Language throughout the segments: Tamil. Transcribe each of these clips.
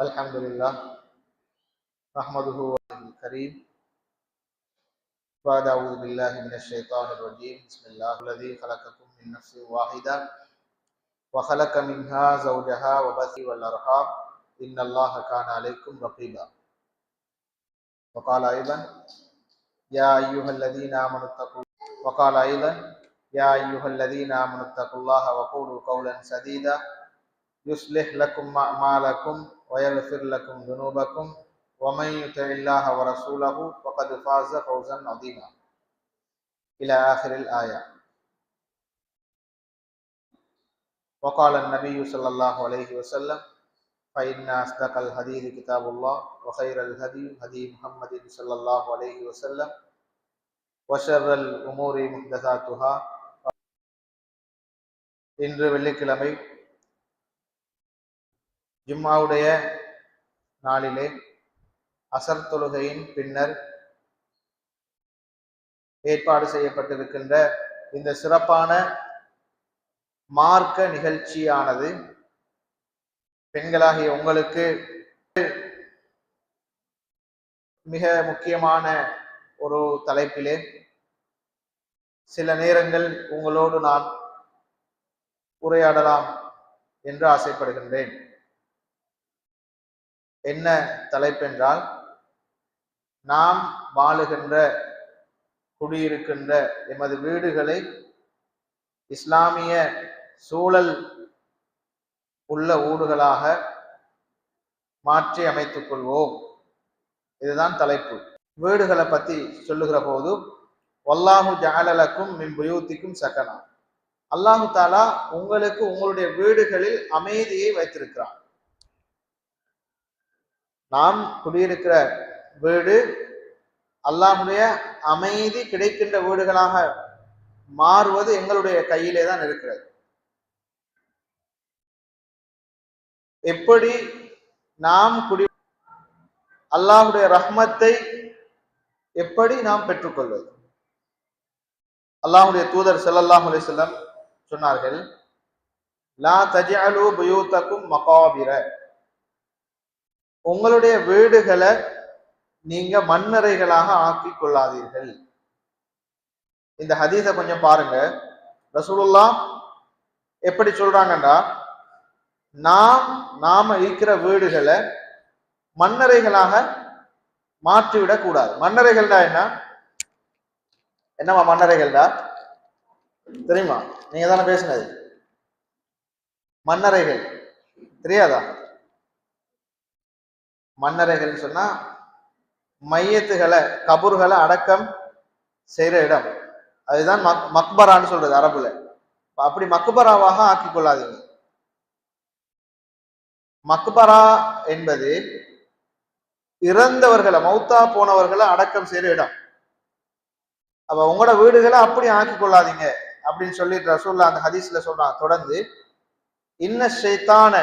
الحمد لله نحمده الكريم. بعد أعوذ بالله من الشيطان الرجيم. بسم الله الذي خلقكم من نفس واحدة وخلق منها زوجها وبث والأرحام. إن الله كان عليكم رقيبا. وقال أيضا يا أيها الذين آمنوا اتقوا وقال أيضا يا أيها الذين آمنوا اتقوا الله وقولوا قولا سديدا يصلح لكم أعمالكم ويغفر لكم ذنوبكم ومن يطع الله ورسوله فقد فاز فوزا عظيما إلى آخر الآية وقال النبي صلى الله عليه وسلم فإن أصدق الحديث كتاب الله وخير الهدي هدي محمد صلى الله عليه وسلم وشر الأمور محدثاتها இன்று வெள்ளிக்கிழமை ஜும்மாவுடைய நாளிலே அசர் தொழுகையின் பின்னர் ஏற்பாடு செய்யப்பட்டிருக்கின்ற இந்த சிறப்பான மார்க்க நிகழ்ச்சியானது பெண்களாகிய உங்களுக்கு மிக முக்கியமான ஒரு தலைப்பிலே சில நேரங்கள் உங்களோடு நான் உரையாடலாம் என்று ஆசைப்படுகின்றேன். என்ன தலைப்பென்றால் நாம் வாழுகின்ற குடியிருக்கின்ற எமது வீடுகளை இஸ்லாமிய சூழல் உள்ள ஊடுகளாக மாற்றி அமைத்துக் கொள்வோம். இதுதான் தலைப்பு. வீடுகளை பத்தி சொல்லுகிற போது வல்லாஹு ஜாலலக்கும் மின் புயூத்திக்கும் சக்கனா அல்லாஹு தாலா உங்களுக்கு உங்களுடைய வீடுகளில் அமைதியை வைத்திருக்கிறான். நாம் குடியிருக்கிற வீடு அல்லாஹுடைய அமைதி கிடைக்கின்ற வீடுகளாக மாறுவது எங்களுடைய கையிலே தான் இருக்கிறது. எப்படி நாம் குடி அல்லாஹுடைய ரஹ்மத்தை எப்படி நாம் பெற்றுக்கொள்வது? அல்லாஹுடைய தூதர் செல்லல்லாஹ் அலிசல்லம் சொன்னார்கள் லா தஜாலு புயூத்தக்கும் மகாபிர. உங்களுடைய வீடுகளை நீங்க மண்ணறைகளாக ஆக்கி கொள்ளாதீர்கள். இந்த ஹதீஸை கொஞ்சம் பாருங்க. ரசூலுல்லா எப்படி சொல்றாங்கன்னா நாம் நாம இருக்கிற வீடுகளை மண்ணறைகளாக மாற்றிவிடக் கூடாது. மண்ணறைகள்டா என்ன? என்னவா மண்ணறைகள்டா தெரியுமா? நீங்க தானே பேசினது. மண்ணறைகள். தெரியாதா? மன்னரைகள் சொன்னா மையத்துகளை கபூர்களை அடக்கம் செய்கிற இடம். அதுதான் மக் மக்பரான்னு சொல்றது அரபுல. அப்படி மக்பராவாக ஆக்கி கொள்ளாதீங்க. மக்பரா என்பது இறந்தவர்களை மௌத்தா போனவர்களை அடக்கம் செய்யற இடம். அப்ப உங்களோட வீடுகளை அப்படி ஆக்கி கொள்ளாதீங்க அப்படின்னு சொல்லிட்டு ரசூல்லா அந்த ஹதீஸ்ல சொல்றான் தொடர்ந்து இன்ன ஷைத்தான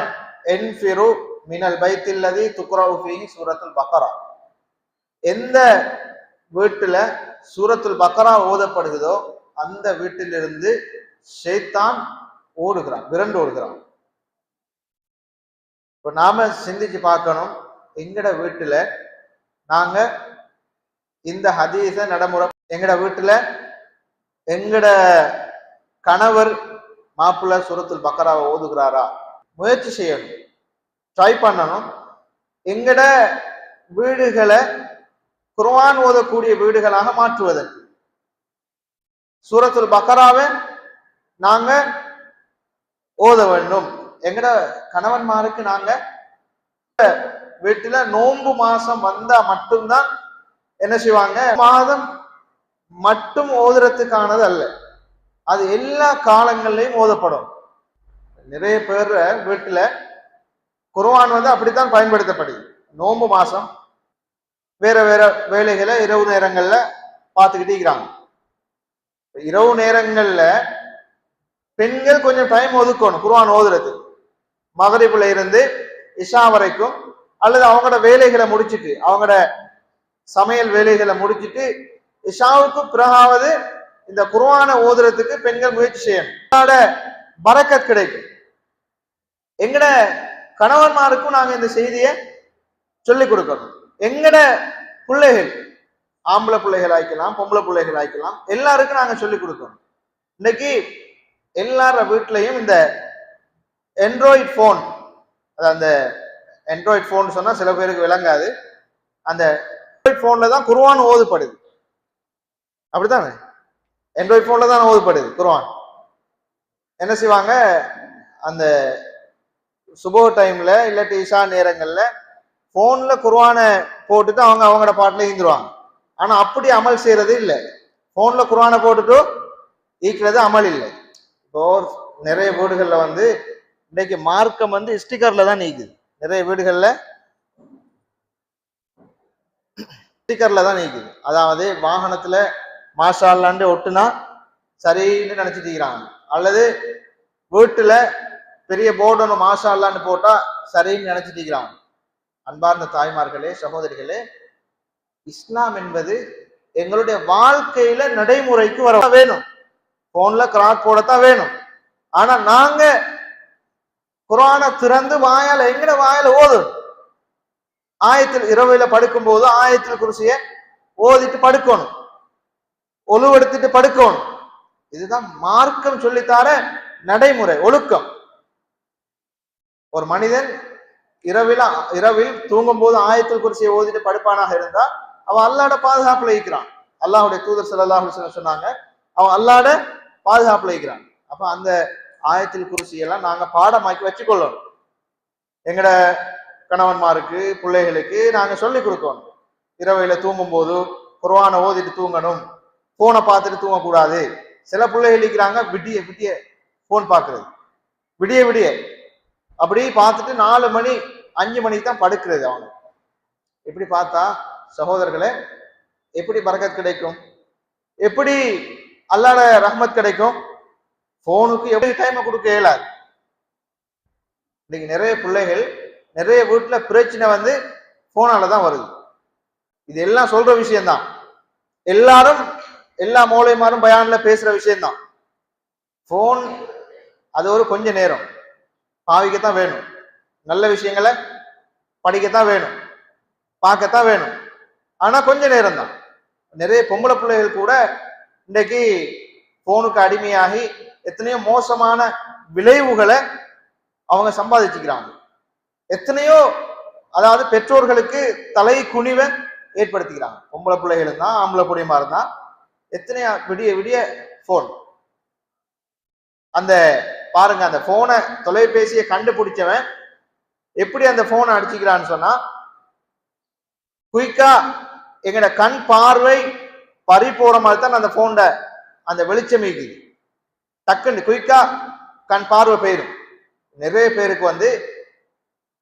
என்ஃபிரு மினல் பைத்தில்லதி துக்ரவுஃபி சூரத்துல் பக்கரா எந்த வீட்டுல சூரத்துல் பக்கரா ஓதப்படுகிறதோ அந்த வீட்டிலிருந்து ஷெய்தான் ஓடுகிறான் விரண்டு ஓடுகிறான் இப்போ நாம சிந்திச்சு பார்க்கணும் எங்கட வீட்டுல நாங்க இந்த ஹதீஸ நடைமுறை எங்கட வீட்டுல எங்கட கணவர் மாப்பிள்ள சுரத்துல் பக்கராவை ஓதுகிறாரா முயற்சி செய்யணும் ட்ரை பண்ணணும். எங்கட வீடுகளை குர்வான் ஓதக்கூடிய வீடுகளாக மாற்றுவதற்கு. சூரத்துல் பக்கராவை நாங்க ஓத வேண்டும். எங்கட கணவன்மாருக்கு நாங்க வீட்டுல நோன்பு மாசம் வந்தா மட்டும்தான் என்ன செய்வாங்க? மாதம் மட்டும் ஓதுறதுக்கானது அல்ல. அது எல்லா காலங்கள்லயும் ஓதப்படும். நிறைய பேர் வீட்டுல குர்வான் வந்து அப்படித்தான் பயன்படுத்தப்படுது. நோன்பு மாசம் வேற வேற வேலைகளை இரவு நேரங்கள்ல பார்த்துக்கிட்டே இருக்கிறாங்க. இரவு நேரங்கள்ல பெண்கள் கொஞ்சம் டைம் ஒதுக்கணும் குர்வான் ஓதுறது. மகரிப்புல இருந்து இஷா வரைக்கும் அல்லது அவங்களோட வேலைகளை முடிச்சிட்டு அவங்களோட சமையல் வேலைகளை முடிச்சிட்டு இஷாவுக்கு பிறகாவது இந்த குர்ஆனை ஓதுறதுக்கு பெண்கள் முயற்சி செய்யணும். பரக்கத் கிடைக்கும். எங்கட கணவன்மாருக்கும் நாங்க இந்த செய்தியை சொல்லிக் கொடுக்கணும். எங்கட பிள்ளைகள் ஆம்பளை பிள்ளைகள் ஆய்க்கலாம் பொம்பளை பிள்ளைகள் ஆய்க்கலாம் எல்லாருக்கும் நாங்க சொல்லிக் கொடுக்கணும். இன்னைக்கு எல்லார வீட்லயும் இந்த என்ட்ராய்ட் ஃபோன் அந்த ஆண்ட்ராய்ட் ஃபோன் சொன்னா சில பேருக்கு விளங்காது. அந்த ஆண்ட்ராய்ட் ஃபோன்ல தான் குருவான் ஓதுப்படுது. அப்படித்தானே? ஆண்ட்ராய்ட் ஃபோன்ல தான் ஓதுப்படுது குருவான் என்ன செய்வாங்க? அந்த சுபோ டைம்ல இல்லாட்டி இஷா நேரங்கள்ல போன்ல போட்டு தான் அவங்க அவங்களோட பாட்டில் ஈந்துருவாங்க ஆனா அப்படி அமல் செய்யறது இல்லை. போன்ல குர்வானை போட்டுட்டு ஈக்கிறது அமல் இல்லை. இப்போ நிறைய வீடுகளில் வந்து இன்னைக்கு மார்க்கம் வந்து ஸ்டிக்கர்ல தான் நீக்குது. நிறைய வீடுகளில் ஸ்டிக்கர்ல தான் நீக்குது. அதாவது வாகனத்துல மாஷால்லாண்டு ஒட்டுனா சரின்னு நினைச்சிட்டு இருக்கிறாங்க. அல்லது வீட்டுல பெரிய போர்டு ஒன்று மாஷால்லான்னு போட்டா சரின்னு நினைச்சிட்டு அன்பார்ந்த தாய்மார்களே சகோதரிகளே இஸ்லாம் என்பது எங்களுடைய வாழ்க்கையில நடைமுறைக்கு வர வேணும். போன்ல கிராக் போடத்தான் வேணும். ஆனா நாங்க குரானை திறந்து வாயால எங்கட வாயால ஓதும் ஆயத்தில் இரவுல படுக்கும் போது ஆயத்தில் குருசிய ஓதிட்டு படுக்கணும். ஒழுவெடுத்துட்டு படுக்கணும். இதுதான் மார்க்கம் சொல்லித்தார நடைமுறை ஒழுக்கம். ஒரு மனிதன் இரவில் இரவில் தூங்கும் போது ஆயத்தில் குறிச்சியை ஓதிட்டு படுப்பானாக இருந்தா அவன் அல்லாட பாதுகாப்புல இருக்கிறான். அல்லாஹுடைய தூதர் ஸல்லல்லாஹு சொன்னாங்க அவன் அல்லாட பாதுகாப்புல இருக்கிறான். அப்ப அந்த ஆயத்தில் குறிச்சியெல்லாம் நாங்க பாடமாக்கி வச்சுக்கொள்ளணும். எங்கட கணவன்மாருக்கு பிள்ளைகளுக்கு நாங்க சொல்லி கொடுக்கணும். இரவையில தூங்கும் போது குர்ஆனை ஓதிட்டு தூங்கணும். போனை பார்த்துட்டு தூங்கக்கூடாது. சில பிள்ளைகள் இருக்கிறாங்க விடிய விடிய போன் பார்க்கறது. விடிய விடிய. அப்படி பார்த்துட்டு நாலு மணி அஞ்சு மணிக்கு தான் படுக்கிறது அவங்க எப்படி பார்த்தா சகோதரர்களே எப்படி பரக்கத் கிடைக்கும்? எப்படி அல்லாட ரஹ்மத் கிடைக்கும்? போனுக்கு எப்படி டைமை கொடுக்க இயலாது? இன்னைக்கு நிறைய பிள்ளைகள் நிறைய வீட்டில் பிரச்சனை வந்து போனால தான் வருது. இது எல்லாம் சொல்ற விஷயம்தான். எல்லாரும் எல்லா மூலைமாரும் பயானில் பேசுற விஷயம்தான். ஃபோன் அது ஒரு கொஞ்ச நேரம். பாவிக்கத்தான் வேணும். நல்ல விஷயங்களை படிக்கத்தான் வேணும். பார்க்கத்தான் வேணும். ஆனால் கொஞ்ச நேரம் தான் நிறைய பொம்பளை பிள்ளைகள் கூட இன்றைக்கு ஃபோனுக்கு அடிமையாகி எத்தனையோ மோசமான விளைவுகளை அவங்க சம்பாதிச்சுக்கிறாங்க. எத்தனையோ அதாவது பெற்றோர்களுக்கு தலை குனிவை ஏற்படுத்திக்கிறாங்க. பொம்பளை பிள்ளைகள் தான் ஆம்பளை பிள்ளைமா இருந்தால் எத்தனையோ விடிய விடிய ஃபோன் அந்த பாருங்க அந்த போனை தொலைபேசியை கண்டுபிடிச்சவன் எப்படி அந்த போனை அடிச்சுக்கிறான்னு சொன்னா குயிக்கா எங்கட கண் பார்வை பறி போற மாதிரி தான் அந்த போன்ல அந்த வெளிச்சம் இருக்குது டக்குன்னு குயிக்கா கண் பார்வை போயிடும். நிறைய பேருக்கு வந்து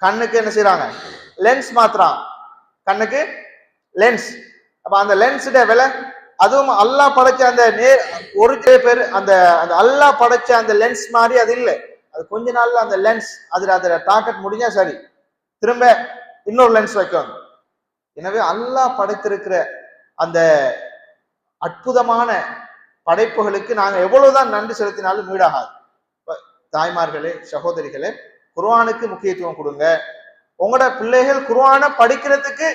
கண்ணுக்கு என்ன செய்யறாங்க லென்ஸ் மாத்திரம் கண்ணுக்கு லென்ஸ் அப்ப அந்த லென்ஸுட விலை அதுவும் அல்லாஹ் படைச்ச அந்த நேர் ஒரு சில பேர் அந்த அந்த அல்லாஹ் படைச்ச அந்த லென்ஸ் மாதிரி அது இல்லை. அது கொஞ்ச நாள்ல அந்த லென்ஸ் அதுல அதுல டார்கெட் முடிஞ்சா சரி. திரும்ப இன்னொரு லென்ஸ் வைக்கணும். எனவே அல்லாஹ் படைத்திருக்கிற அந்த அற்புதமான படைப்புகளுக்கு நாங்கள் எவ்வளவுதான் நன்றி செலுத்தினாலும் வீடாகாது தாய்மார்களே சகோதரிகளே குர்ஆனுக்கு முக்கியத்துவம் கொடுங்க. உங்களோட பிள்ளைகள் குர்ஆனை படிக்கிறதுக்கு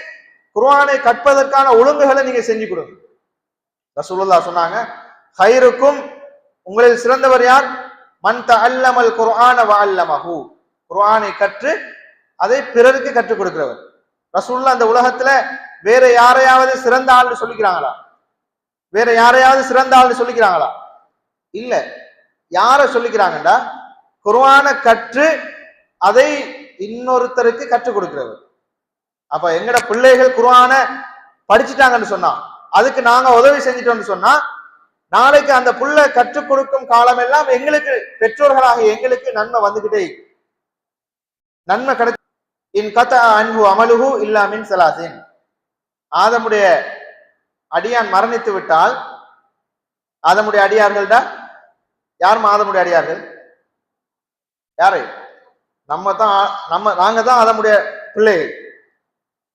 குர்ஆனை கற்பதற்கான ஒழுங்குகளை நீங்க செஞ்சு கொடுங்க. ரசூலுல்லா சொன்னாங்க ஹைருக்கும் உங்களில் சிறந்தவர் யார்? மன் அல்லமல் குர்ஆன வல்லமஹு குர்ஆனை கற்று அதை பிறருக்கு கற்றுக் கொடுக்கிறவர். ரசூலுல்லாஹ் அந்த உலகத்துல வேற யாரையாவது சிறந்த ஆள்னு சொல்லிக்கிறாங்களா? வேற யாரையாவது சிறந்த ஆள்னு சொல்லிக்கிறாங்களா? இல்ல. யார சொல்லிக்கிறாங்கடா குர்ஆனை கற்று அதை இன்னொருத்தருக்கு கற்றுக் கொடுக்கிறவர். அப்ப எங்கட பிள்ளைகள் குர்ஆனை படிச்சுட்டாங்கன்னு சொன்னா அதுக்கு நாங்க உதவி செஞ்சிட்டோம்னு சொன்னா நாளைக்கு அந்த புள்ள கற்றுக் கொடுக்கும் காலம் எல்லாம் எங்களுக்கு பெற்றோர்களாக எங்களுக்கு நன்மை வந்துகிட்டே நன்மை கிடை இன் கத அன்பு அமலுகு இல்லாமின் சலாசின். ஆதமுடைய அடியான் மரணித்து விட்டால் ஆதமுடைய அடியார்கள் தான்? யார் ஆதமுடைய அடியார்கள்? யாரு? நம்ம தான் நம்ம நாங்க தான் ஆதமுடைய பிள்ளைகள்.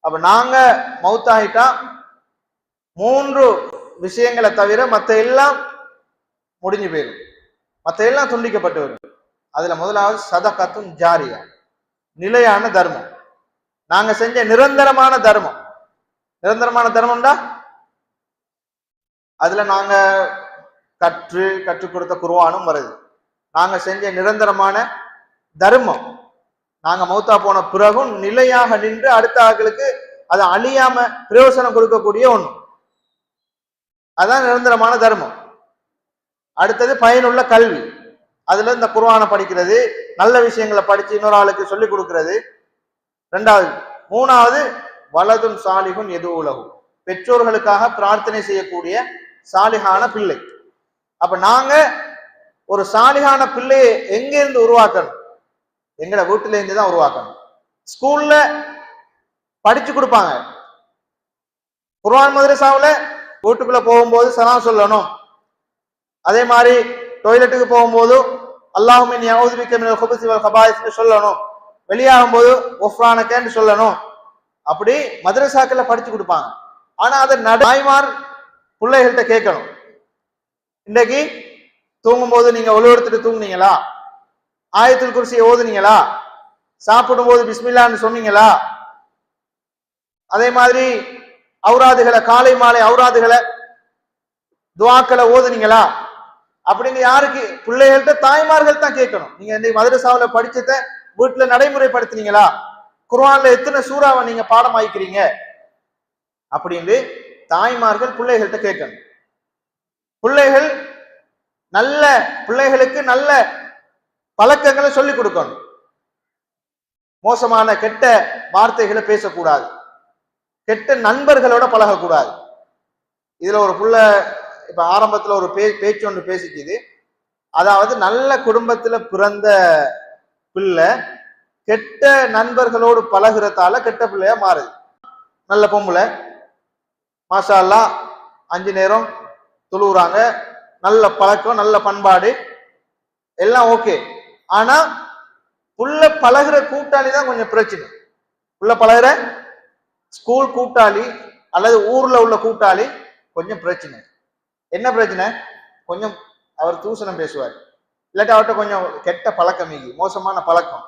அப்ப நாங்க மௌத்தாயிட்டா மூன்று விஷயங்களை தவிர மற்ற எல்லாம் முடிஞ்சு போயிடும். மற்ற எல்லாம் துண்டிக்கப்பட்டு வரும். அதுல முதலாவது சதகத்தும் ஜாரியா. நிலையான தர்மம். நாங்க செஞ்ச நிரந்தரமான தர்மம். நிரந்தரமான தர்மம்டா அதுல நாங்க கற்று கற்றுக் கொடுத்த குருவானும் வருது. நாங்க செஞ்ச நிரந்தரமான தர்மம். நாங்க மௌத்தா போன பிறகும் நிலையாக நின்று அடுத்த ஆட்களுக்கு அதை அழியாம பிரயோசனம் கொடுக்கக்கூடிய ஒன்று அதுதான் நிரந்தரமான தர்மம். அடுத்தது பயனுள்ள கல்வி. அதுல இந்த குர்வானை படிக்கிறது நல்ல விஷயங்களை படிச்சு இன்னொரு ஆளுக்கு சொல்லிக் கொடுக்கறது. ரெண்டாவது மூணாவது வலதும் சாலிகும் எது உலகும். பெற்றோர்களுக்காக பிரார்த்தனை செய்யக்கூடிய சாலிகான பிள்ளை. அப்ப நாங்க ஒரு சாலிகான பிள்ளையை எங்க இருந்து உருவாக்கணும்? எங்கட வீட்டுல இருந்து தான் உருவாக்கணும். ஸ்கூல்ல படிச்சு கொடுப்பாங்க. குர்வான் மதரசாவுல வீட்டுக்குள்ள போகும்போது சலாம் சொல்லணும். அதே மாதிரி டொய்லெட்டுக்கு போகும்போது அல்லாஹுமின் யவுதுபிக்க சொல்லணும். வெளியாகும் போது ஒஃப்ரானக்கேன்னு சொல்லணும். அப்படி மதரசாக்கள் படிச்சு கொடுப்பாங்க. ஆனா அதை நடாய்மார் பிள்ளைகள்கிட்ட கேட்கணும். இன்னைக்கு தூங்கும்போது நீங்க ஒழுவெடுத்துட்டு தூங்குனீங்களா? ஆயத்தில் குறிச்சியை ஓதுனீங்களா? சாப்பிடும்போது பிஸ்மில்லான்னு சொன்னீங்களா? அதே மாதிரி அவுராதுகளை காலை மாலை அவுராதுகளை துவாக்களை ஓதுனீங்களா? அப்படின்னு யாருக்கு? பிள்ளைகள்கிட்ட தாய்மார்கள் தான் கேட்கணும். நீங்க இன்னைக்கு மதரசாவுல படிச்சத வீட்டுல நடைமுறைப்படுத்துனீங்களா? குர்வான்ல எத்தனை சூறாவை நீங்க பாடமாயிக்கிறீங்க அப்படின்னு தாய்மார்கள் பிள்ளைகள்கிட்ட கேட்கணும். பிள்ளைகள் நல்ல பிள்ளைகளுக்கு நல்ல பழக்கங்களை சொல்லிக் கொடுக்கணும். மோசமான கெட்ட வார்த்தைகளை பேசக்கூடாது. கெட்ட நண்பர்களோட பழகக்கூடாது. இதுல ஒரு புள்ள இப்ப ஆரம்பத்துல ஒரு பே பேச்சு ஒன்று பேசிக்குது. அதாவது நல்ல குடும்பத்துல பிறந்த பிள்ளை கெட்ட நண்பர்களோடு பழகிறதால கெட்ட பிள்ளையா மாறுது. நல்ல பொம்பளை. மாஷா அஞ்சு நேரம் தொழுவுறாங்க. நல்ல பழக்கம் நல்ல பண்பாடு. எல்லாம் ஓகே. ஆனா புள்ள பழகுற கூட்டாளி தான் கொஞ்சம் பிரச்சனை. புள்ள பழகுற ஸ்கூல் கூட்டாளி அல்லது ஊர்ல உள்ள கூட்டாளி கொஞ்சம் பிரச்சனை. என்ன பிரச்சனை? கொஞ்சம் அவர் தூசணம் பேசுவார். இல்லாட்டி அவர்கிட்ட கொஞ்சம் கெட்ட பழக்கம் மீகி மோசமான பழக்கம்.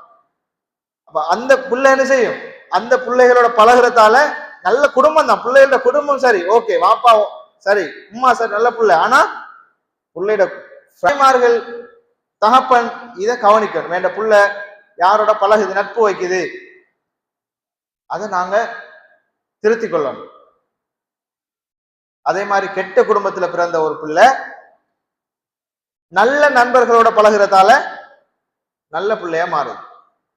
அப்ப அந்த பிள்ளை என்ன செய்யும்? அந்த பிள்ளைகளோட பழகுறதால நல்ல குடும்பம் தான். பிள்ளைகளோட குடும்பம் சரி ஓகே வாப்பா சரி உம்மா சார் நல்ல பிள்ளை. ஆனா பிள்ளையோட தாய்மார்கள் தகப்பன் இதை கவனிக்கணும். வேண்ட புள்ள யாரோட பழகுது நட்பு வைக்குது? அதை நாங்க திருத்தி கொள்ளணும். அதே மாதிரி கெட்ட குடும்பத்துல பிறந்த ஒரு பிள்ளை நல்ல நண்பர்களோட பழகுறதால நல்ல பிள்ளையா மாறுது.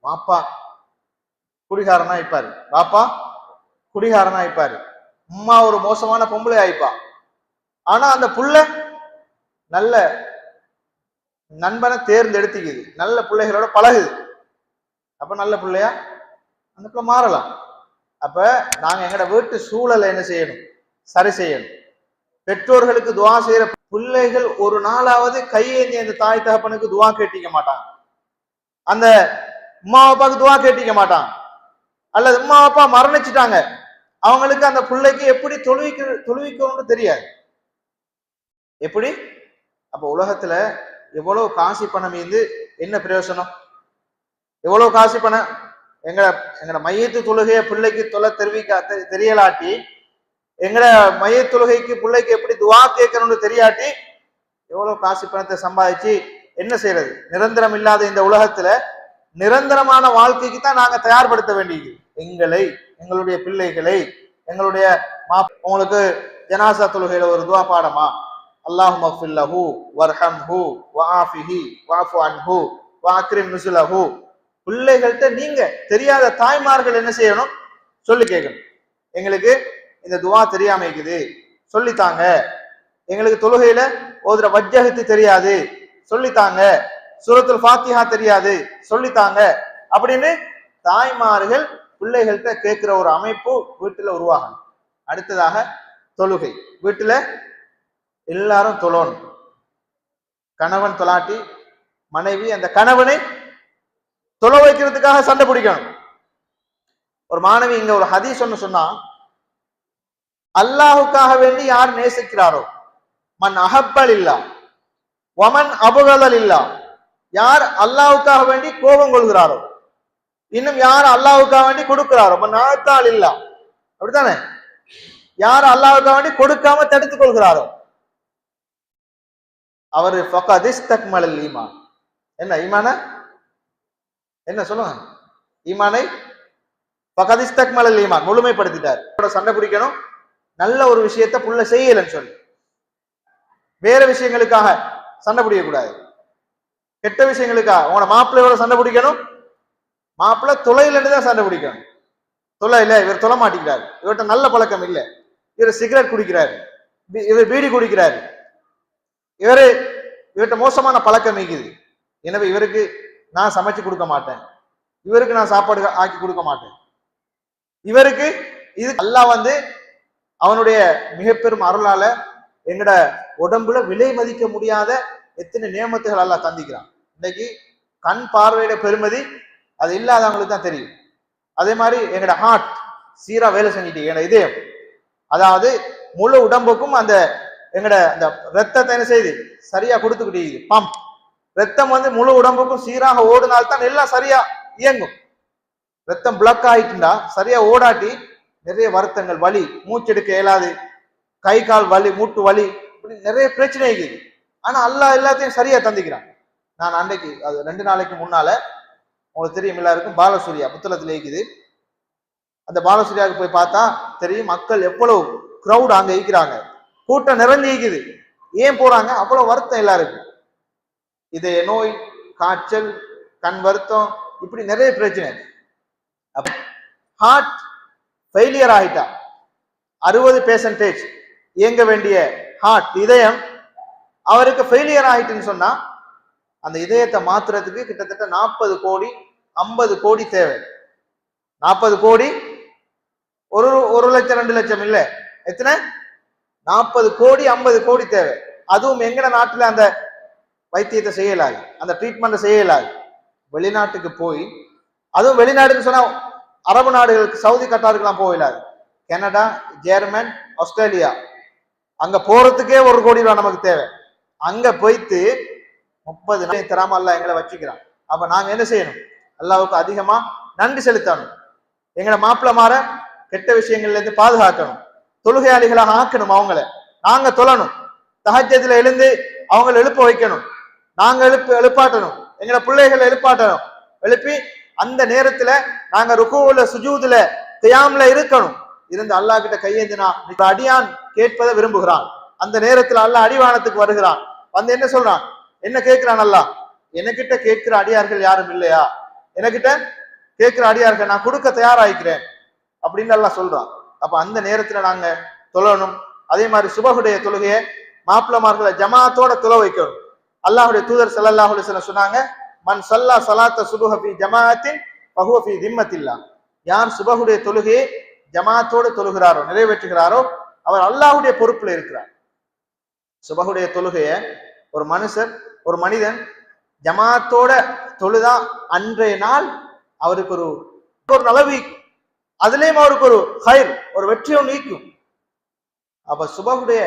வாப்பா குடிகாரனா ஆயிப்பாரு வாப்பா குடிகாரனா ஆயிப்பாரு அம்மா ஒரு மோசமான பொம்பளை ஆயிப்பா. ஆனா அந்த புள்ள நல்ல நண்பனை தேர்ந்தெடுத்துக்குது. நல்ல பிள்ளைகளோட பழகுது. அப்ப நல்ல பிள்ளையா? அந்த பிள்ளை மாறலாம். அப்ப நாங்க எங்கட வீட்டு சூழலை என்ன செய்யணும்? சரி செய்யணும். பெற்றோர்களுக்கு துவா செய்யற பிள்ளைகள் ஒரு நாளாவது கையேந்தி அந்த தாய் தகப்பனுக்கு துவா கேட்டிக்க மாட்டாங்க. அந்த உமா அப்பாவுக்கு துவா கேட்டிக்க மாட்டாங்க. அல்லது உமா அப்பா மரணிச்சிட்டாங்க. அவங்களுக்கு அந்த பிள்ளைக்கு எப்படி தொழுவிக்க தொழுவிக்கணும்னு தெரியாது. எப்படி? அப்ப உலகத்துல எவ்வளவு காசி பணம் இருந்து என்ன பிரயோசனம்? எவ்வளவு காசி பணம்? எங்களை எங்களோட மையத்து தொழுகையை பிள்ளைக்கு தொலை தெரிவிக்க தெ- தெரியலாட்டி எங்கட மைய தொழுகைக்கு பிள்ளைக்கு எப்படி துவா கேட்கணும்னு தெரியாட்டி எவ்வளோ காசு பணத்தை சம்பாதிச்சு என்ன செய்யறது நிரந்தரம் இல்லாத இந்த உலகத்துல நிரந்தரமான வாழ்க்கைக்கு தான் நாங்க தயார்படுத்த வேண்டியது எங்களை எங்களுடைய பிள்ளைகளை எங்களுடைய மா உங்களுக்கு ஜனாசா தொழுகையில ஒரு துவா பாடமா? அல்லாஹ் மஃபில்லஹு வர்ஹம்ஹு வாஃபிஹி வாஃபு அன்ஹு வாக்ரிம் நுசுலஹு. பிள்ளைகள்கிட்ட நீங்க தெரியாத தாய்மார்கள் என்ன செய்யணும்? சொல்லி கேட்கணும். எங்களுக்கு இந்த துவா தெரியாம இருக்குது. சொல்லித்தாங்க. எங்களுக்கு தொழுகையில ஓதுற வஜ்ஜகத்து தெரியாது. சொல்லித்தாங்க. சூரத்துல் ஃபாத்திஹா தெரியாது. சொல்லித்தாங்க. அப்படின்னு தாய்மார்கள் பிள்ளைகள்கிட்ட கேட்கிற ஒரு அமைப்பு வீட்டுல உருவாகணும். அடுத்ததாக தொழுகை. வீட்டுல எல்லாரும் தொழணும். கணவன் தொலாட்டி மனைவி அந்த கணவனை தொலை வைக்கிறதுக்காக சண்டை பிடிக்கணும். ஒரு மாணவி இங்க ஒரு ஹதீஸ் ஒன்று சொன்னா அல்லாஹுக்காக வேண்டி யார் நேசிக்கிறாரோ மன் அகப்பல் இல்லா வமன் அபுகதல் இல்லா யார் அல்லாஹுக்காக வேண்டி கோபம் கொள்கிறாரோ இன்னும் யார் அல்லாவுக்காக வேண்டி கொடுக்கிறாரோ மண் நாத்தால் இல்லா அப்படித்தானே? யார் அல்லாவுக்காக வேண்டி கொடுக்காம தடுத்துக் கொள்கிறாரோ? அவர் ஈமான். என்ன ஈமான? என்ன சொல்லுங்க? ஈமானை ஃபகதிஸ்தக்மலல் ஈமான் முழுமைப்படுத்திட்டார். சண்டை பிடிக்கணும். நல்ல ஒரு விஷயத்த புள்ள செய்யலன்னு சொல்லி. வேற விஷயங்களுக்காக சண்டை பிடிக்கக்கூடாது. கெட்ட விஷயங்களுக்காக உங்களோட மாப்பிள்ளையோட சண்டை பிடிக்கணும். மாப்பிள்ளை துளையிலேருந்து தான் சண்டை பிடிக்கணும். துளை இல்லை இவர் துளை மாட்டிக்கிறார். இவர்கிட்ட நல்ல பழக்கம் இல்லை. இவர் சிகரெட் குடிக்கிறார். பி- இவர் பீடி குடிக்கிறார். இவரு இவர்கிட்ட மோசமான பழக்கம் இருக்குது. எனவே இவருக்கு நான் சமைச்சு கொடுக்க மாட்டேன். இவருக்கு நான் சாப்பாடு ஆக்கி கொடுக்க மாட்டேன். இவருக்கு இது அல்லாஹ் வந்து அவனுடைய மிகப்பெரும் அருளால எங்கட உடம்புல விலை மதிக்க முடியாத எத்தனை நியமத்துகள் எல்லாம் தந்திக்கிறான். இன்னைக்கு கண் பார்வையிட பெருமதி அது இல்லாதவங்களுக்கு தான் தெரியும். அதே மாதிரி எங்களோட ஹார்ட் சீரா வேலை செஞ்சுட்டு என்னோட இதயம். அதாவது முழு உடம்புக்கும் அந்த எங்கட அந்த ரத்தத்தை என்ன செய்யுது? சரியா கொடுத்துக்கிட்டு பம்ப் ரத்தம் வந்து முழு உடம்புக்கும் சீராக ஓடுனால்தான் எல்லாம் சரியா இயங்கும். ரத்தம் பிளக் ஆயிட்டுண்டா சரியா ஓடாட்டி நிறைய வருத்தங்கள் வலி மூச்செடுக்க இயலாது கை கால் வலி மூட்டு வலி இப்படி நிறைய பிரச்சனை இருக்குது. ஆனா அல்லா எல்லாத்தையும் சரியா தந்திக்கிறான். நான் அன்றைக்கு அது ரெண்டு நாளைக்கு முன்னால உங்களுக்கு தெரியும் எல்லாருக்கும் பாலசூரியா புத்தளத்தில் இருக்குது. அந்த பாலசூரியாவுக்கு போய் பார்த்தா தெரியும் மக்கள் எவ்வளவு க்ரௌட் அங்கே இருக்கிறாங்க. கூட்டம் நிறைஞ்சு இருக்குது. ஏன் போறாங்க? அவ்வளவு வருத்தம் எல்லாருக்கும். இதய நோய் காய்ச்சல் கண் வருத்தம் இப்படி நிறைய பிரச்சனை. அப்ப ஹார்ட் ஃபெயிலியர் ஆகிட்டா அறுபது பெர்சன்டேஜ் இயங்க வேண்டிய ஹார்ட் இதயம் அவருக்கு ஃபெயிலியர் ஆகிட்டுன்னு சொன்னா அந்த இதயத்தை மாத்துறதுக்கு கிட்டத்தட்ட நாற்பது கோடி ஐம்பது கோடி தேவை. நாற்பது கோடி ஒரு ஒரு லட்சம் ரெண்டு லட்சம் இல்லை. எத்தனை? நாற்பது கோடி ஐம்பது கோடி தேவை. அதுவும் எங்கட நாட்டில் அந்த வைத்தியத்தை செய்யலாது. அந்த ட்ரீட்மெண்ட்டை செய்யலாது. வெளிநாட்டுக்கு போய் அதுவும் வெளிநாடுன்னு சொன்னால் அரபு நாடுகளுக்கு சவுதி கட்டாருக்கெல்லாம் போகலாது. Canada German Australia. அங்கே போகிறதுக்கே ஒரு கோடி ரூபா நமக்கு தேவை. அங்கே போய்த்து முப்பது நாள் தராம அல்ல எங்களை வச்சுக்கிறான். அப்போ நாங்கள் என்ன செய்யணும்? அல்லாவுக்கு அதிகமாக நன்றி செலுத்தணும். எங்களை மாப்பிள்ள மாற கெட்ட விஷயங்கள்ல இருந்து பாதுகாக்கணும். தொழுகையாளிகளாக ஆக்கணும் அவங்கள. நாங்கள் தொழணும். தஹஜத்துல எழுந்து அவங்கள எழுப்ப வைக்கணும். நாங்க எழுப்பு எழுப்பாட்டணும். எங்களை பிள்ளைகளை எழுப்பாட்டணும். எழுப்பி அந்த நேரத்துல நாங்க ருக்குவுல சுஜூதுல தியாம்ல இருக்கணும். இருந்து அல்லாஹ் கிட்ட கையேந்தினா அடியான் கேட்பதை விரும்புகிறான். அந்த நேரத்துல அல்லாஹ் அடிவானத்துக்கு வருகிறான். வந்து என்ன சொல்றான்? என்ன கேட்கிறான் அல்லாஹ்? எனக்கிட்ட கேட்கிற அடியார்கள் யாரும் இல்லையா? எனக்கிட்ட கேட்கிற அடியார்கள் நான் கொடுக்க தயாராகிக்கிறேன். அப்படின்னு எல்லாம் சொல்றான். அப்ப அந்த நேரத்துல நாங்க தொழணும். அதே மாதிரி சுபகுடைய தொழுகையை மாப்பிளமார்களை ஜமாத்தோட தொலை வைக்கணும். அல்லாஹுடைய தூதர் சல்லாஹ் அலைஹி சொன்னாங்க மன் சல்லா சலாத்த சுபுஹபி ஃபி ஜமாஅத்தின் திம்மத்தில்லா. யார் சுபகுடைய தொழுகையை ஜமாத்தோடு தொழுகிறாரோ நிறைவேற்றுகிறாரோ அவர் அல்லாஹுடைய பொறுப்புல இருக்கிறார். சுபகுடைய தொழுகையை ஒரு மனுஷர் ஒரு மனிதன் ஜமாத்தோட தொழுதா அன்றைய நாள் அவருக்கு ஒரு ஒரு நலவு அதுலேயும் அதுலயும் அவருக்கு ஒரு ஹைர் ஒரு வெற்றியை நீக்கும். அப்ப சுபகுடைய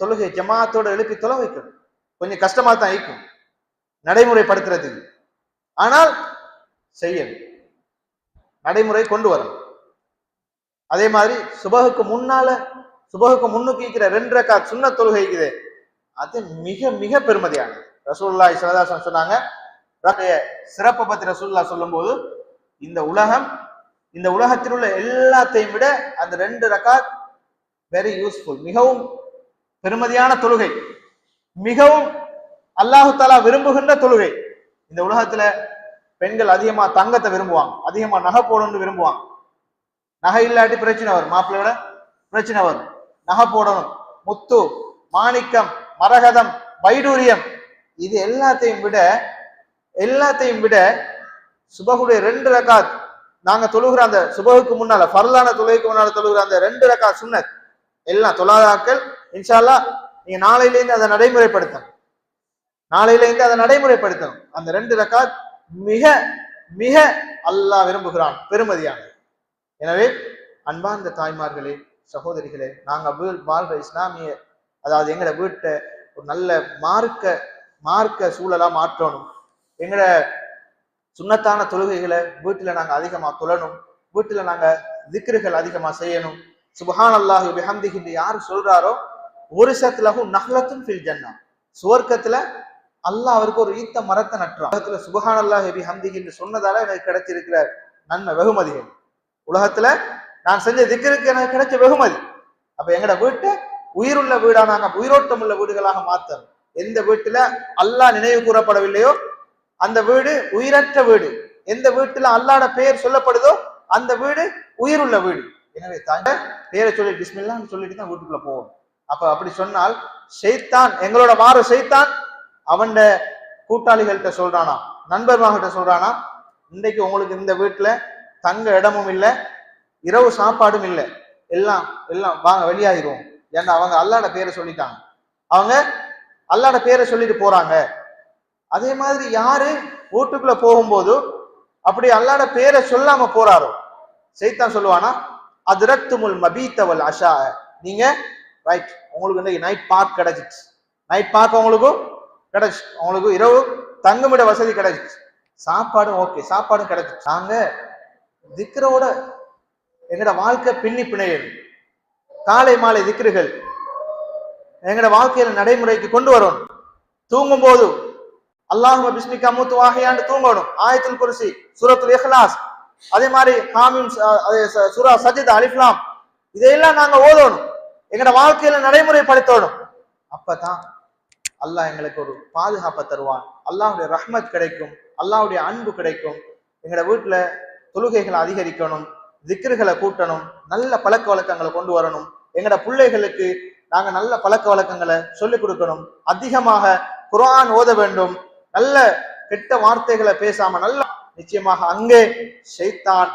தொழுகை ஜமாத்தோட எழுப்பி தொலை வைக்கணும். கொஞ்சம் கஷ்டமா தான் இருக்கும். நடைமுறைப்படுத்துறதுக்கு. ஆனால் செய்யணும். நடைமுறை கொண்டு வரணும். அதே மாதிரி சுபகுக்கு முன்னால சுபகுக்கு முன்னுக்கு இருக்கிற ரெண்டு ரக்கா சுண்ண தொழுகை இருக்குது. அது மிக மிக பெருமதியானது. ரசூல்லா சிவதாசன் சொன்னாங்க சிறப்பை பத்தி ரசூலுல்லாஹ் சொல்லும்போது இந்த உலகம் இந்த உலகத்தில் உள்ள எல்லாத்தையும் விட அந்த ரெண்டு ரக்காத் வெரி யூஸ்ஃபுல் மிகவும் பெருமதியான தொழுகை. மிகவும் அல்லாஹு தாலா விரும்புகின்ற தொழுகை. இந்த உலகத்துல பெண்கள் அதிகமா தங்கத்தை விரும்புவாங்க. அதிகமா நகை போடணும்னு விரும்புவாங்க. நகை இல்லாட்டி பிரச்சனை வரும். மாப்பிள்ளையோட பிரச்சனை வரும். நகை போடணும். முத்து மாணிக்கம் மரகதம் வைடூரியம் இது எல்லாத்தையும் விட எல்லாத்தையும் விட சுபகுடைய ரெண்டு ரகாத் நாங்க தொழுகிற அந்த சுபகுக்கு முன்னால ஃபர்லான தொழுகைக்கு முன்னால தொழுகிற அந்த ரெண்டு ரகாத் சுண்ணத் எல்லாம் தொழாதாக்கள். இன்ஷால்லா நீங்க நாளையிலேருந்து அதை நடைமுறைப்படுத்தணும். நாளையிலேருந்து அதை நடைமுறைப்படுத்தணும். அந்த ரெண்டு ரக்காத் மிக மிக அல்லாஹ் விரும்புகிறான் பெருமதியானது. எனவே அன்பார்ந்த தாய்மார்களே சகோதரிகளே நாங்கள் வாழ்ற இஸ்லாமிய அதாவது எங்களை வீட்டை ஒரு நல்ல மார்க்க மார்க்க சூழலாக மாற்றணும். எங்களை சுண்ணத்தான தொழுகைகளை வீட்டில் நாங்கள் அதிகமாக தொழணும். வீட்டில் நாங்கள் திக்ருகள் அதிகமாக செய்யணும். சுபஹான் அல்லாஹு பிஹம்திஹி யார் சொல்கிறாரோ ஒரு சத்துலகும் நஹ்லத்தும் ஃபில் ஜன்னா சுவர்க்கத்துல அல்லாஹ் அவருக்கு ஒரு ஈத்த மரத்தை நட்டுறான். உலகத்துல சுபஹான் அல்லாஹ் என்று சொன்னதால எனக்கு கிடைச்சிருக்கிற நன்மை வெகுமதிகள் உலகத்துல நான் செஞ்ச திக்கருக்கு எனக்கு கிடைச்ச வெகுமதி. அப்ப எங்கட வீட்டை? உயிருள்ள வீடா உயிரோட்டம் உள்ள வீடுகளாக மாத்தணும். எந்த வீட்டுல அல்லாஹ் நினைவு கூறப்படவில்லையோ அந்த வீடு உயிரற்ற வீடு. எந்த வீட்டுல அல்லாட பெயர் சொல்லப்படுதோ அந்த வீடு உயிருள்ள வீடு. எனவே தாங்க பேரை சொல்லி பிஸ்மில்லான்னு சொல்லிட்டு தான் வீட்டுக்குள்ள போவோம். அப்ப அப்படி சொன்னால் செய்தான் எங்களோட மாற செய்தான் அவன் கூட்டாளிகள்கிட்ட சொல்றானா நண்பர்மார்கிட்ட சொல்றானா இன்றைக்கு உங்களுக்கு இந்த வீட்டுல தங்க இடமும் இல்லை இரவு சாப்பாடும் இல்லை. எல்லாம் எல்லாம் வாங்க வெளியாகிருவோம் ஏன்னா அவங்க அல்லாட பேரை சொல்லிட்டாங்க. அவங்க அல்லாட பேரை சொல்லிட்டு போறாங்க. அதே மாதிரி யாரு வீட்டுக்குள்ள போகும்போது அப்படி அல்லாட பேரை சொல்லாம போறாரோ? செய்தான் சொல்லுவானா அதிரத்துமுல் மபீத்தவல் அஷா நீங்க ரைட் உங்களுக்கு இன்னைக்கு நைட் பார்க் கிடைச்சிச்சு. நைட் பார்க் அவங்களுக்கும் கிடைச்சு அவங்களுக்கு இரவு தங்குமிட வசதி கிடைச்சிச்சு. சாப்பாடும் ஓகே சாப்பாடும் கிடைச்சிச்சு. நாங்க திக்ரோட எங்களோட வாழ்க்கை பின்னி பிணையது. காலை மாலை திக்ருகள் எங்களோட வாழ்க்கையில நடைமுறைக்கு கொண்டு வரணும். தூங்கும் போது அல்லாஹும பிஸ்மிகா மூத்து வாகையாண்டு தூங்கணும். ஆயத்தில் குர்சி சூரத்துல் இஹ்லாஸ் அதே மாதிரி ஹாமிம் சுரா அதே ச- சஜித் அலிஃப்லாம் இதையெல்லாம் நாங்க ஓதணும். எங்களோட வாழ்க்கையில நடைமுறைப்படுத்தணும். அப்பதான் அல்லாஹ் எங்களுக்கு ஒரு பாதுகாப்பை தருவான். அல்லாஹுடைய ரஹ்மத் கிடைக்கும். அல்லாஹுடைய அன்பு கிடைக்கும். எங்களோட வீட்டுல தொழுகைகளை அதிகரிக்கணும். திக்ருகளை கூட்டணும். நல்ல பழக்க வழக்கங்களை கொண்டு வரணும். எங்களோட பிள்ளைகளுக்கு நாங்க நல்ல பழக்க வழக்கங்களை சொல்லிக் கொடுக்கணும். அதிகமாக குரான் ஓத வேண்டும். நல்ல கெட்ட வார்த்தைகளை பேசாம நல்ல நிச்சயமாக அங்கே செய்தான்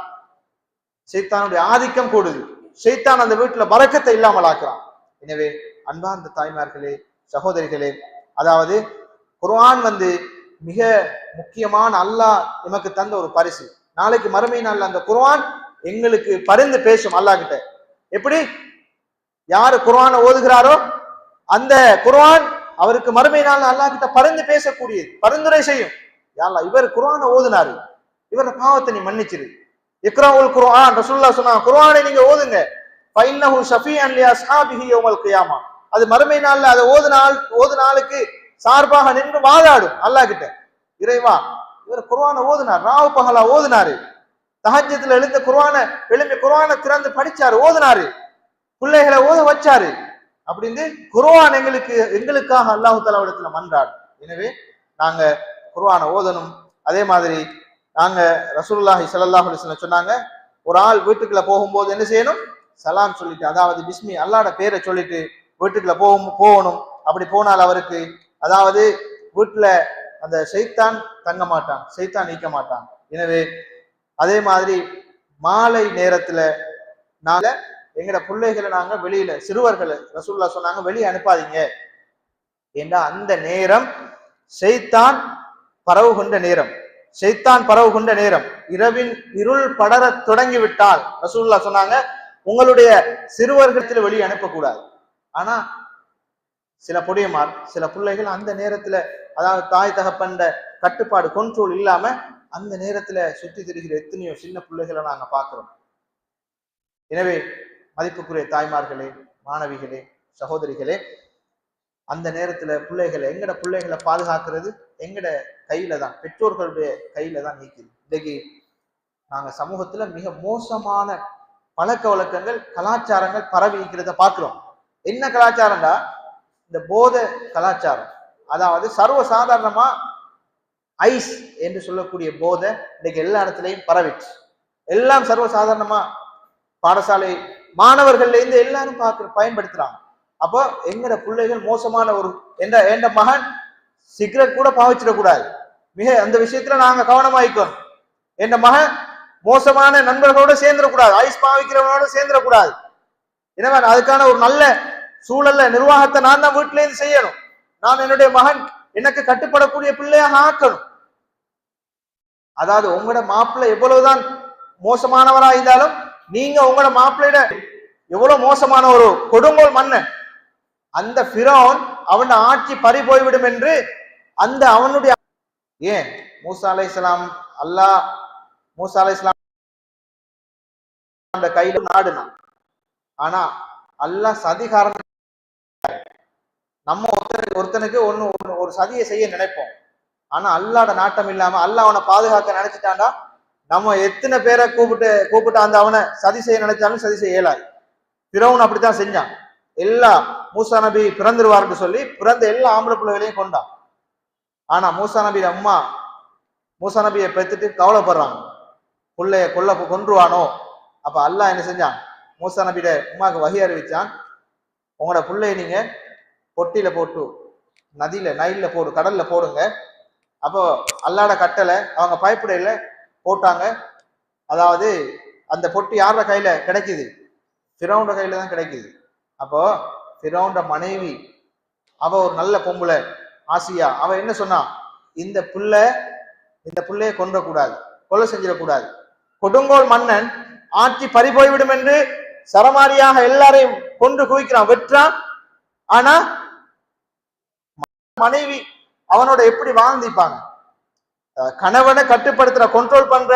செய்தானுடைய ஆதிக்கம் கூடுது. ஷைத்தான் அந்த வீட்டுல பறக்கத்தை இல்லாமல் ஆக்குறான். எனவே அன்பார்ந்த தாய்மார்களே சகோதரிகளே அதாவது குர்ஆன் வந்து மிக முக்கியமான அல்லாஹ் எமக்கு தந்த ஒரு பரிசு. நாளைக்கு மறுமை நாள்ல அந்த குர்ஆன் எங்களுக்கு பரிந்து பேசும் அல்லாஹ் கிட்ட. எப்படி? யாரு குர்ஆனை ஓதுகிறாரோ அந்த குர்ஆன் அவருக்கு மறுமை நாள் அல்லாஹ் கிட்ட பரிந்து பேசக்கூடியது பரிந்துரை செய்யும். யாரா இவர் குர்ஆனை ஓதுனாரு. இவர் பாவத்தை நீ மன்னிச்சிரு. இக்ராவுல் குர்ஆன் ரசூலுல்லாஹ் சொன்னா குர்ஆனை நீங்க ஓதுங்க. ஃபைன்னஹு ஷஃபீஅன் லி அஸ்ஹாபிஹி யௌமல் கியாமா. அது மறுமை நாள்ல அதை ஓது நாளுக்கு சார்பாக நின்று வாதாடும் அல்லாஹ் கிட்ட. இறைவா இவர் குர்ஆனை ஓதுனார் ராவு பகலா ஓதுனாரு. தஹஜ்ஜத்துல எழுந்த குர்ஆனை எழும்பி குர்ஆனை திறந்து படிச்சாரு ஓதுனாரு. பிள்ளைகளை ஓத வச்சாரு. அப்படின்னு குர்ஆன் எங்களுக்கு எங்களுக்காக அல்லாஹு தலாவிடத்துல மன்றாடு எனவே நாங்க குர்ஆனை ஓதணும். அதே மாதிரி நாங்க ரசூல்லாஹி சல்லாஹ் அலைஹி சொன்னாங்க ஒரு ஆள் வீட்டுக்குள்ள போகும்போது என்ன செய்யணும்? சலாம் சொல்லிட்டு அதாவது பிஸ்மி அல்லாட பேரை சொல்லிட்டு வீட்டுக்குள்ள போகும் போகணும். அப்படி போனால் அவருக்கு அதாவது வீட்டுல அந்த செய்தான் தங்க மாட்டான் செய்தான் நீக்க மாட்டான். எனவே அதே மாதிரி மாலை நேரத்துல நாங்க எங்கட பிள்ளைகளை நாங்க வெளியில சிறுவர்களை ரசூல்லா சொன்னாங்க வெளியே அனுப்பாதீங்க. ஏன்னா அந்த நேரம் செய்தான் பரவுகின்ற நேரம். ஷைத்தான் கொண்ட நேரம். இரவின் இருள் படர தொடங்கி விட்டால் ரசூல்லா சொன்னாங்க உங்களுடைய சிறுவர்களிடத்துல வெளியே அனுப்பக்கூடாது. ஆனா சில பொடியமார் சில பிள்ளைகள் அந்த நேரத்துல அதாவது தாய் தகப்பண்ட கட்டுப்பாடு கண்ட்ரோல் இல்லாம அந்த நேரத்துல சுற்றி திரிகிற எத்தனையோ சின்ன பிள்ளைகளை நாங்க பார்க்கிறோம். எனவே மதிப்புக்குரிய தாய்மார்களே மாணவிகளே சகோதரிகளே அந்த நேரத்துல பிள்ளைகளை எங்கட பிள்ளைகளை பாதுகாக்கிறது? எங்கட கையில தான் பெற்றோர்களுடைய கையில தான் நீக்குது. இன்றைக்கு நாங்க சமூகத்துல மிக மோசமான பழக்க வழக்கங்கள் கலாச்சாரங்கள் பரவி இருக்கிறத பாக்குறோம் என்ன கலாச்சாரம்டா? இந்த போத கலாச்சாரம். அதாவது சர்வ சாதாரணமா ஐஸ் என்று சொல்லக்கூடிய போதை இன்னைக்கு எல்லா இடத்துலையும் பரவிச்சு எல்லாம் சர்வ சாதாரணமா பாடசாலை மாணவர்கள்ல இருந்து எல்லாரும் பார்க்க பயன்படுத்துறாங்க. அப்போ எங்கட பிள்ளைகள் மோசமான ஒரு என்ற என்ற மகன் சிகரெட் கூட பாவிச்சிடக்கூடாது. மிக அந்த விஷயத்துல நாங்க கவனமாயிக்கணும் என் மகன் மோசமான நண்பர்களோட சேர்ந்துடக்கூடாது. ஐஸ் பாவிக்கிறவனோட சேர்ந்துடக்கூடாது. எனவே அதுக்கான ஒரு நல்ல சூழல்ல நிர்வாகத்தை நான் தான் வீட்டுல இருந்து செய்யணும். நான் என்னுடைய மகன் எனக்கு கட்டுப்படக்கூடிய பிள்ளையாக ஆக்கணும். அதாவது உங்களோட மாப்பிள்ளை எவ்வளவுதான் மோசமானவரா இருந்தாலும் நீங்க உங்களோட மாப்பிள்ளையிட எவ்வளவு மோசமான ஒரு கொடுங்கோல் மன்னன். அந்த பிரோன் அவன் ஆட்சி பறி போய்விடும் என்று அந்த அவனுடைய ஏன்? மூசா அலை இஸ்லாம் அல்லாஹ் மூசா அலை இஸ்லாம் கையில நாடுனான். ஆனா அல்லாஹ் சதிகாரம் நம்ம ஒருத்தனுக்கு ஒருத்தனுக்கு ஒண்ணு ஒண்ணு ஒரு சதியை செய்ய நினைப்போம். ஆனா அல்லாட நாட்டம் இல்லாம அல்லாஹ் அவனை பாதுகாக்க நினைச்சிட்டாண்டா நம்ம எத்தனை பேரை கூப்பிட்டு கூப்பிட்டு அந்த அவனை சதி செய்ய நினைச்சாலும் சதி செய்ய இயலாது. திரவன் அப்படித்தான் செஞ்சான். எல்லா மூசா நபி பிறந்துருவார்னு சொல்லி பிறந்த எல்லா ஆம்பளை பிள்ளைகளையும் கொண்டான் ஆனா மூசா நபியோட அம்மா மூசா நபியை பெற்றுட்டு கவலைப்படுறாங்க. பிள்ளைய கொல்ல கொன்றுவானோ? அப்ப அல்லாஹ் என்ன செஞ்சான்? மூசா நபியோட உமாக்கு வகி அறிவிச்சான். உங்களோட பிள்ளைய நீங்க பொட்டியில போட்டு நதியில நைல்ல போடு கடல்ல போடுங்க. அப்போ அல்லாட கட்டளை அவங்க பயப்படையில போட்டாங்க. அதாவது அந்த பொட்டி யாரோட கையில கிடைக்குது? ஃபிரௌண்ட கையில தான் கிடைக்குது. அப்போ ஃபிரௌண்ட மனைவி அவ ஒரு நல்ல பொம்பளை ஆசியா. அவ என்ன சொன்னா இந்த புள்ள இந்த புள்ளைய கொன்றக்கூடாது கொலை செஞ்சிடக்கூடாது. கொடுங்கோல் மன்னன் ஆட்சி பறிபோய்விடும் என்று சரமாரியாக எல்லாரையும் கொன்று குவிக்கிறான் வெற்றான். ஆனா மனைவி அவனோட எப்படி வாழ்ந்திப்பாங்க? கணவனை கட்டுப்படுத்துற கண்ட்ரோல் பண்ற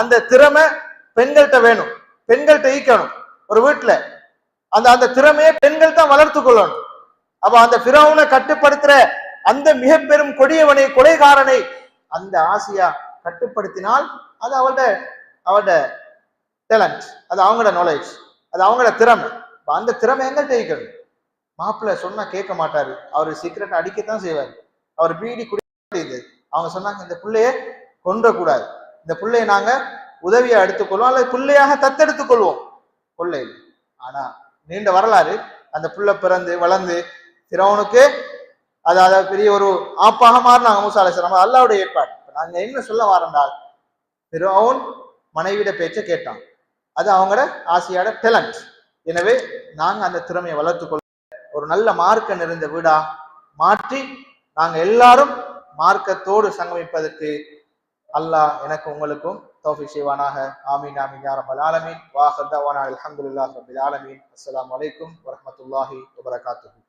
அந்த திறமை பெண்கள்கிட்ட வேணும். பெண்கள்கிட்ட ஈக்கணும் ஒரு வீட்டுல அந்த அந்த திறமையை பெண்கள் தான் வளர்த்து கொள்ளணும். அப்ப அந்த பிறவனை கட்டுப்படுத்துற அந்த மிக பெரும் கொடியவனை கொலைகாரனை அந்த ஆசியா கட்டுப்படுத்தினால் அது அவளோட அவளோட டேலண்ட் அது அவங்களோட நாலேஜ் அது அவங்களோட திறமை. அந்த திறமை எங்க ஈக்கணும் மாப்பிள்ளை சொன்னா கேட்க மாட்டாரு. அவர் சீக்கிரட் அடிக்கத்தான் செய்வார். அவர் பீடி குடிக்கிறது அவங்க சொன்னாங்க இந்த பிள்ளைய கொன்றக்கூடாது. இந்த பிள்ளைய நாங்க உதவியை எடுத்துக்கொள்வோம். அல்லது பிள்ளையாக தத்தெடுத்துக் கொள்வோம் பிள்ளை ஆனா நீண்ட வரலாறு. அந்த புள்ள பிறந்து வளர்ந்து திரவனுக்கு அதை பெரிய ஒரு ஆப்பாக மாறினாங்க மூசா அலிஸ்லாம் அல்லாவுடைய ஏற்பாடு. நாங்கள் நாங்க என்ன சொல்ல வரண்டால் திரவன் மனைவிட பேச்சை கேட்டான். அது அவங்களோட ஆசையோட டேலண்ட் எனவே நாங்க அந்த திறமையை வளர்த்துக்கொள்ள ஒரு நல்ல மார்க்க நிறைந்த வீடா மாற்றி நாங்க எல்லாரும் மார்க்கத்தோடு சங்கமிப்பதற்கு அல்லாஹ் எனக்கு உங்களுக்கும் தௌஃபிக் செய்வானாக ஆமீன் ஆமீன் யா ரப்பல் ஆலமீன் வா ஹத்தாவானா அல்ஹம்துலில்லாஹி ரப்பில் ஆலமீன் அஸ்ஸலாமு அலைக்கும் வரஹ்மத்துல்லாஹி வபரகாத்துஹு